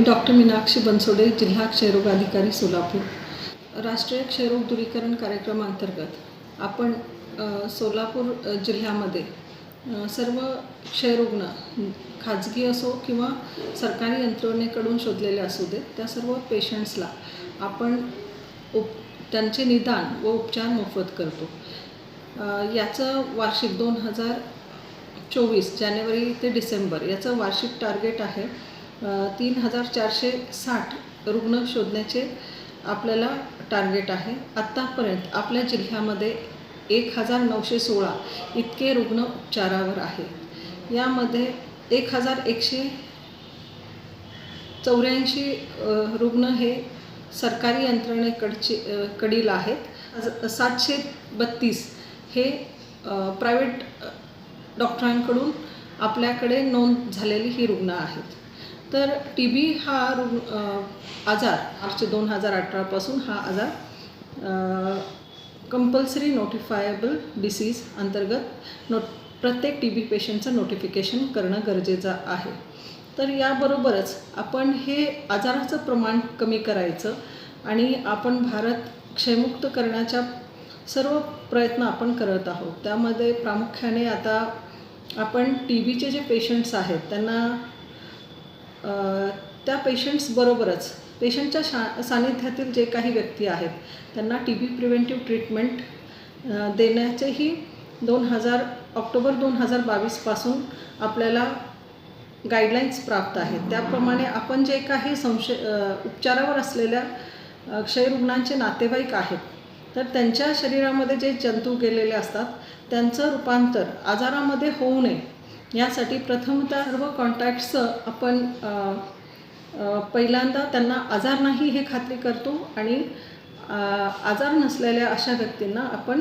मी doctor Meenakshi Bansode जिल्हा क्षयरोग अधिकारी सोलापूर. राष्ट्रीय क्षयरोग दूरीकरण कार्यक्रमांतर्गत आपण सोलापूर जिल्ह्यामध्ये सर्व क्षयरुग्ण खाजगी असो किंवा सरकारी यंत्रणेकडून शोधलेले असू दे त्या सर्व पेशंट्सला आपण उप त्यांचे निदान व उपचार मोफत करतो. याचं वार्षिक दोन हजार चोवीस जानेवारी ते डिसेंबर याचं वार्षिक टार्गेट आहे तीन हजार चारशे साठ रुग्ण शोधण्याचे आपल्याला टार्गेट आहे. आत्तापर्यंत आपल्या जिल्ह्यामध्ये एक हजार नऊशे सोळा इतके रुग्ण उपचारावर आहे यामध्ये एक हजार एकशे चौऱ्याऐंशी रुग्ण हे सरकारी यंत्रणेकडचे कडील आहेत. सातशे बत्तीस हे प्रायव्हेट डॉक्टरांकडून आपल्याकडे नोंद झालेली ही रुग्ण आहेत. तर टी बी हा रुग्ण आजार मार्च दोन हजार अठरापासून हा आजार कंपल्सरी नोटिफायबल डिसीज अंतर्गत नोट प्रत्येक टी बी पेशंटचं नोटिफिकेशन करणं गरजेचं आहे. तर याबरोबरच आपण हे आजाराचं प्रमाण कमी करायचं आणि आपण भारत क्षयमुक्त करण्याच्या सर्व प्रयत्न आपण करत आहोत. त्यामध्ये प्रामुख्याने आता आपण टी बीचे जे पेशंट्स आहेत त्यांना त्या पेशंट्सबरोबरच पेशंटच्या शा सानिध्यातील जे काही व्यक्ती आहेत त्यांना टी बी प्रिव्हेंटिव्ह ट्रीटमेंट देण्याचेही दोन हजार ऑक्टोबर दोन हजार बावीसपासून आपल्याला गाईडलाईन्स प्राप्त आहेत. त्याप्रमाणे आपण जे काही संशय उपचारावर असलेल्या क्षयरुग्णांचे नातेवाईक आहेत तर त्यांच्या शरीरामध्ये जे जंतू गेलेले असतात त्यांचं रूपांतर आजारामध्ये होऊ नये यासाठी प्रथमतः सर्व कॉन्टॅक्टचं आपण पहिल्यांदा त्यांना आजार नाही हे खात्री करतो आणि आजार नसलेल्या अशा व्यक्तींना आपण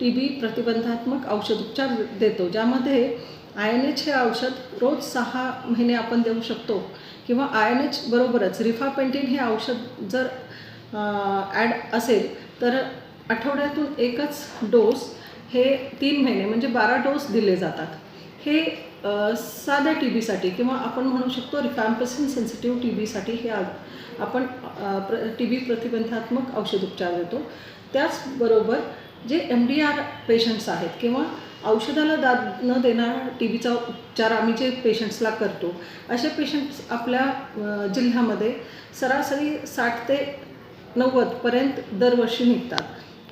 टी बी प्रतिबंधात्मक औषधोपचार देतो ज्यामध्ये आय एन एच हे औषध रोज सहा महिने आपण देऊ शकतो किंवा आय एन एच बरोबरच रिफापेंटिन हे औषध जर ॲड असेल तर आठवड्यातून एकच डोस हे तीन महिने म्हणजे बारा डोस दिले जातात. हे साध्या टी बीसाठी किंवा आपण म्हणू शकतो रिफॅम्पसिन सेन्सिटिव्ह टी बीसाठी हे आपण प्र टी बी प्रतिबंधात्मक औषधोपचार देतो. त्याचबरोबर जे एम डी आर पेशंट्स आहेत किंवा औषधाला दाद न देणारा टी बीचा उपचार आम्ही जे पेशंट्सला करतो असे पेशंट्स आपल्या जिल्ह्यामध्ये सरासरी साठ ते नव्वदपर्यंत दरवर्षी निघतात.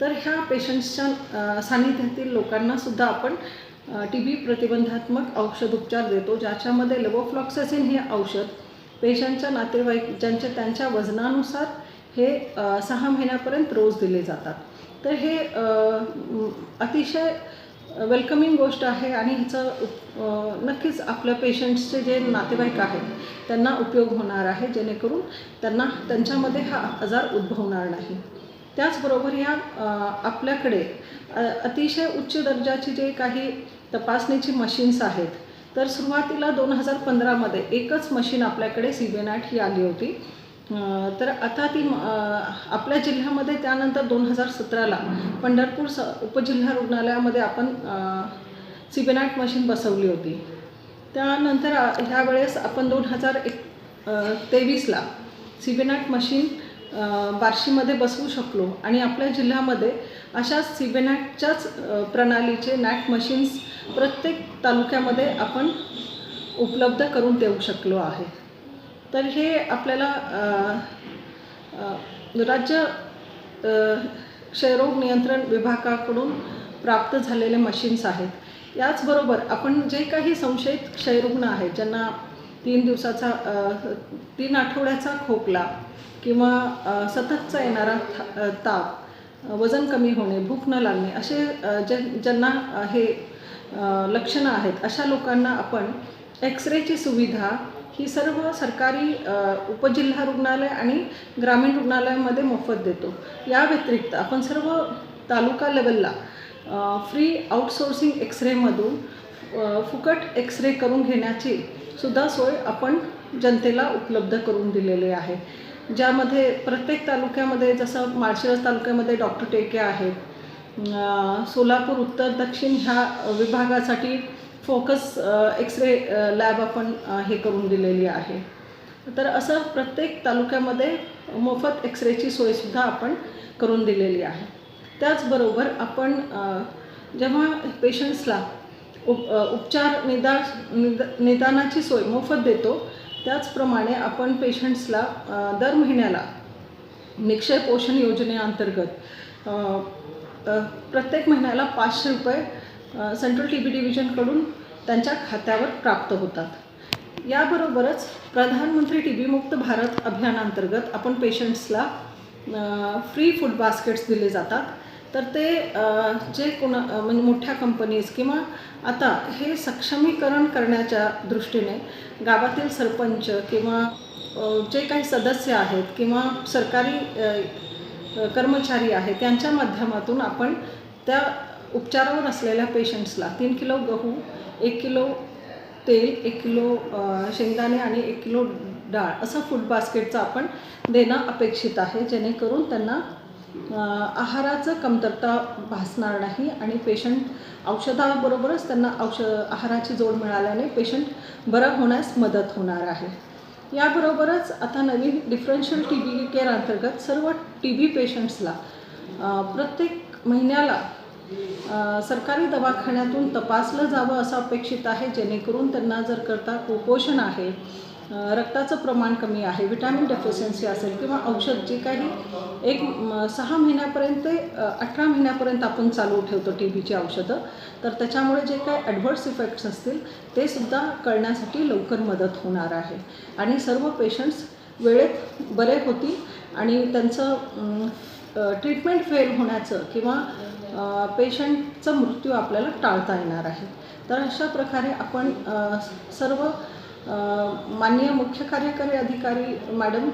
तर ह्या पेशंट्सच्या सानिध्यातील लोकांनासुद्धा आपण टी बी प्रतिबंधात्मक औषधोपचार देतो ज्याच्यामध्ये लेवोफ्लॉक्सासिन हे औषध पेशंटच्या नातेवाईक ज्यांच्या त्यांच्या वजनानुसार हे सहा महिन्यापर्यंत रोज दिले जातात. तर हे अतिशय वेलकमिंग गोष्ट आहे आणि ह्याचं नक्कीच आपल्या पेशंट्सचे जे नातेवाईक आहेत त्यांना उपयोग होणार आहे जेणेकरून त्यांना त्यांच्यामध्ये हा आजार उद्भवणार नाही. त्याचबरोबर या आपल्याकडे अतिशय उच्च दर्जाची जे काही तपासणीची मशीन्स आहेत तर सुरुवातीला दोन हजार पंधरामध्ये एकच मशीन आपल्याकडे सीबेनॅट ही आली होती. तर आता ती आपल्या जिल्ह्यामध्ये त्यानंतर दोन हजार सतराला पंढरपूर स उपजिल्हा रुग्णालयामध्ये आपण सीबेनॅट मशीन बसवली होती. त्यानंतर ह्यावेळेस ह्या वेळेस आपण दोन हजार एक तेवीसला सीबेनॅट मशीन बार्शीमध्ये बसवू शकलो. आणि आपल्या जिल्ह्यामध्ये अशा सीबेनॅटच्याच प्रणालीचे नॅट मशीन्स प्रत्येक तालुक्यामध्ये आपण उपलब्ध करून देऊ शकलो आहे. तर हे आपल्याला राज्य क्षयरोग नियंत्रण विभागाकडून प्राप्त झालेले मशीन्स आहेत. याचबरोबर आपण जे काही संशयित क्षयरुग्ण आहेत ज्यांना तीन दिवसाचा तीन आठवड्याचा खोकला किंवा सततचा येणारा था- ताप वजन कमी होणे भूक न लागणे असे अ, ज्या ज्यांना हे लक्षणं आहेत अशा लोकांना आपण एक्सरेची सुविधा ही सर्व सरकारी उपजिल्हा रुग्णालय आणि ग्रामीण रुग्णालयामध्ये मोफत देतो. या व्यतिरिक्त आपण सर्व तालुका लेवलला फ्री आउटसोर्सिंग एक्सरेमधून फुकट एक्सरे करून घेण्याची सुद्धा सोय आपण जनतेला उपलब्ध करून दिलेले आहे. ज्यामध्ये प्रत्येक तालुक्यामध्ये जसं माळशिरस तालुक्यामध्ये डॉक्टर टेके आहेत सोलापूर उत्तर दक्षिण ह्या विभागासाठी फोकस एक्सरे लॅब आपण हे करून दिलेली आहे. तर असं प्रत्येक तालुक्यामध्ये मोफत एक्सरेची सोयसुद्धा आपण करून दिलेली आहे. त्याचबरोबर आपण जेव्हा पेशंट्सला उप उपचार निदा निद निदानाची सोय मोफत देतो त्याचप्रमाणे आपण पेशंट्सला दर महिन्याला निक्षय पोषण योजनेअंतर्गत प्रत्येक महिन्याला पाचशे रुपये सेंट्रल टी बी डिव्हिजनकडून त्यांच्या खात्यावर प्राप्त होतात. याबरोबरच प्रधानमंत्री टी बी मुक्त भारत अभियानांतर्गत आपण पेशंट्सला फ्री फूड बास्केट्स दिले जातात. तर ते जे कोणा म्हणजे मोठ्या कंपनीज किंवा आता हे सक्षमीकरण करण्याच्या दृष्टीने गावातील सरपंच किंवा जे काही सदस्य आहेत किंवा सरकारी कर्मचारी आहेत त्यांच्या माध्यमातून आपण त्या उपचारावर असलेल्या पेशंट्सला तीन किलो गहू एक किलो तेल एक किलो शेंगदाणे आणि एक किलो डाळ असं फूड बास्केटचं आपण देणं अपेक्षित आहे जेणेकरून त्यांना आहाराचं कमतरता भासणार नाही आणि पेशंट औषधाबरोबरच त्यांना औष आहाराची जोड मिळाल्याने पेशंट बरं होण्यास मदत होणार आहे. याबरोबरच आता नवीन डिफरन्शियल टी बी केअर अंतर्गत सर्व टी बी पेशंट्सला प्रत्येक महिन्याला सरकारी दवाखान्यातून तपासलं जावं असं अपेक्षित आहे जेणेकरून त्यांना जर करता कुपोषण आहे रक्ताचं प्रमाण कमी आहे विटॅमिन डेफिशियन्सी असेल किंवा औषध जे काही एक सहा महिन्यापर्यंत ते अठरा महिन्यापर्यंत आपण चालू ठेवतो टी बीची औषधं तर त्याच्यामुळे जे काही ॲडव्हर्स इफेक्ट्स असतील ते सुद्धा कळण्यासाठी लवकर मदत होणार आहे. आणि सर्व पेशंट्स वेळेत बरे होतील आणि त्यांचं ट्रीटमेंट फेल होण्याचं किंवा पेशंटचा मृत्यू आपल्याला टाळता येणार आहे. तर अशा प्रकारे आपण सर्व माननीय मुख्य कार्यकारी अधिकारी मॅडम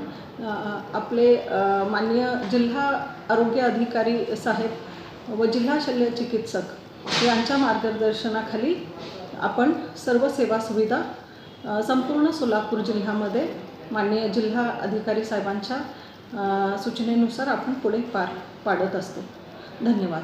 आपले माननीय जिल्हा आरोग्य अधिकारी साहेब व जिल्हा शल्य चिकित्सक यांच्या मार्गदर्शनाखाली आपण सर्व सेवा सुविधा संपूर्ण सोलापूर जिल्ह्यामध्ये माननीय जिल्हा अधिकारी साहेबांच्या सूचनेनुसार आपण पुढे पार पाडत असतो. धन्यवाद.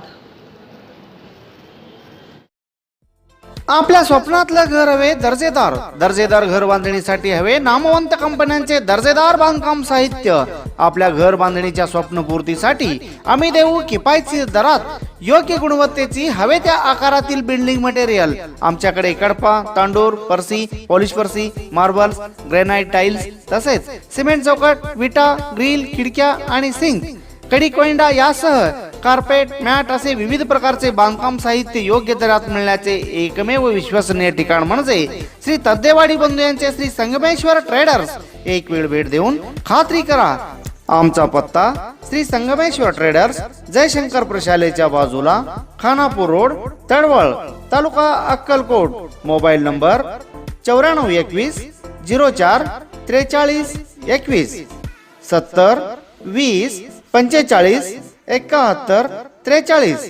आपल्या स्वप्नातलं घर हवे दर्जेदार. दर्जेदार घर बांधणीसाठी हवे नामवंत कंपन्यांचे दर्जेदार बांधकाम साहित्य. आपल्या घर बांधणीच्या स्वप्नपूर्तीसाठी आम्ही देऊ किफायतशीर दरात योग्य गुणवत्तेची हवे त्या आकारातील बिल्डिंग मटेरियल आमच्याकडे कडपा तांडूर परसी पॉलिश परसी मार्बल्स ग्रेनाइट टाइल्स तसेच सिमेंट चौकट विटा ग्रिल खिडक्या आणि सिंक कडी कोइंडा यासह कार्पेट मॅट असे विविध प्रकारचे बांधकाम साहित्य योग्य दरात मिळण्याचे एकमेव विश्वसनीय ठिकाण म्हणजे श्री तद्देवाडी बंधू यांचे श्री संगमेश्वर ट्रेडर्स एक वेळ भेट देऊन खात्री करा. आमचा पत्ता श्री संगमेश्वर ट्रेडर्स जयशंकर प्रशालेच्या बाजूला खानापूर रोड तळवळ तालुका अक्कलकोट. मोबाईल नंबर चौऱ्याण्णव एकवीस झिरो चार त्रेचाळीस एकवीस. सत्तर वीस पंचेचाळीस एकाहत्तर त्रेचाळीस.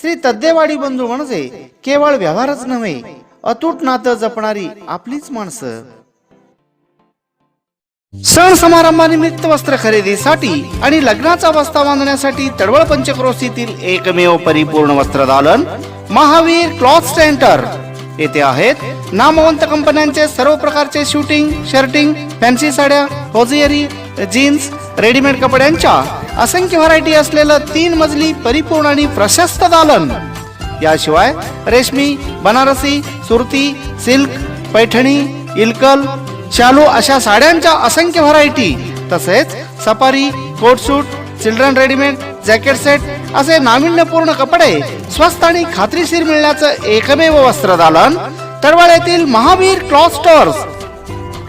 श्री तद्देवाडी बंधू म्हणजे केवळ व्यवहारच नव्हे अतूट नातं जपणारी आपलीच माणसं. सण समारंभानिमित्त वस्त्र खरेदीसाठी आणि लग्नाचा वस्ता बांधण्यासाठी तडवळ पंचक्रोशीतील एकमेव परिपूर्ण वस्त्र दालन महावीर क्लॉथ सेंटर. येथे आहेत नामवंत कंपन्यांचे सर्व प्रकारचे शूटिंग शर्टिंग फॅन्सी साड्या होजियरी जीन्स रेडीमेड कपड्यांच्या असंख्य व्हरायटी असलेलं तीन मजली परिपूर्ण आणि प्रशस्त दालन. याशिवाय रेशमी बनारसी सुरती सिल्क पैठणी इलकल शालू अशा साड्यांच्या असंख्य व्हरायटी तसेच safari coat suit children readymade jacket set असे नाविन्यपूर्ण कपडे स्वस्त आणि खात्रीशीर मिळण्याचं एकमेव वस्त्र दालन येथील महावीर क्लॉथ स्टोअर्स